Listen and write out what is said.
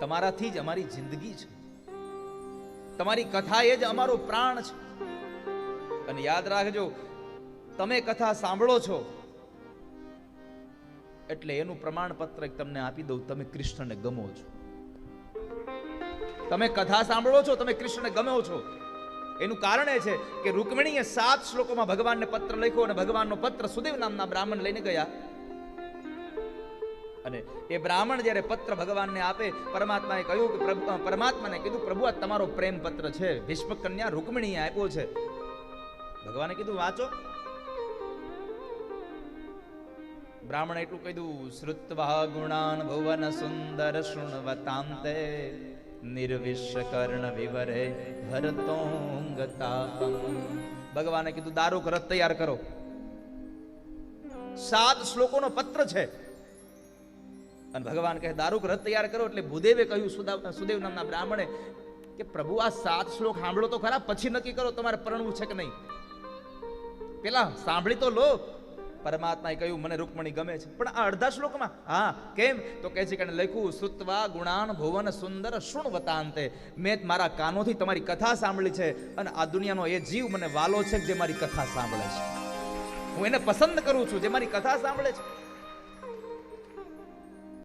તમારાથી જ અમારી જિંદગી છે. તમારી કથા એ જ અમારો પ્રાણ છે. અને યાદ રાખજો, તમે કથા સાંભળો છો, એટલે એનું પ્રમાણપત્ર તમને આપી દઉં, તમે કૃષ્ણને ગમો છો. તમે કથા સાંભળો છો, તમે કૃષ્ણને ગમો છો. એનું કારણ એ છે કે રૂકમણીએ સાત શ્લોકોમાં ભગવાનને પત્ર લખ્યો અને ભગવાનનો પત્ર સુદેવ નામના બ્રાહ્મણ લઈને ગયા. અને એ બ્રાહ્મણ જ્યારે પત્ર ભગવાનને આપે, પરમાત્માએ કહ્યું કે પરમાત્માને કીધું, પ્રભુ, આ તમારો પ્રેમ પત્ર છે. ભીષ્મ કન્યા આપ્યો છે. ભગવાને કીધું, વાંચો. બ્રાહ્મણે એટલું કીધું, શ્રુત્વા ગુણાન ભુવન સુંદર શૃણવતાંતે નિર્વિશ કર્ણ વિવરે ભરતોંગતાપમ ભગવાને કીધું દારૂક રથ તૈયાર કરો. સાત શ્લોકોનો પત્ર છે. અને ભગવાન કહે, દારૂક રથ તૈયાર કરો. એટલે ભૂદેવે કહ્યું સુદા- સુદેવ નામના બ્રાહ્મણે કે પ્રભુ, આ સાત શ્લોક સાંભળો તો ખરા, પછી નક્કી કરો તમારે પરણવું છે કે નહીં. પેલા, સાંભળી તો લો. પરમાત્માએ કહ્યું, મને રૂકમણી ગમે છે. પણ આ અડધા શ્લોકમાં, હા, કેમ? તો કહે છે કે લખ્યું, સુત્વા ગુણાન ભુવન સુંદર શુણવતાંતે. મેં મારા કાનોથી તમારી કથા સાંભળી છે અને આ દુનિયાનો એ જીવ મને વાલો છે જે મારી કથા સાંભળે છે. હું એને પસંદ કરું છું, જે મારી કથા સાંભળે છે.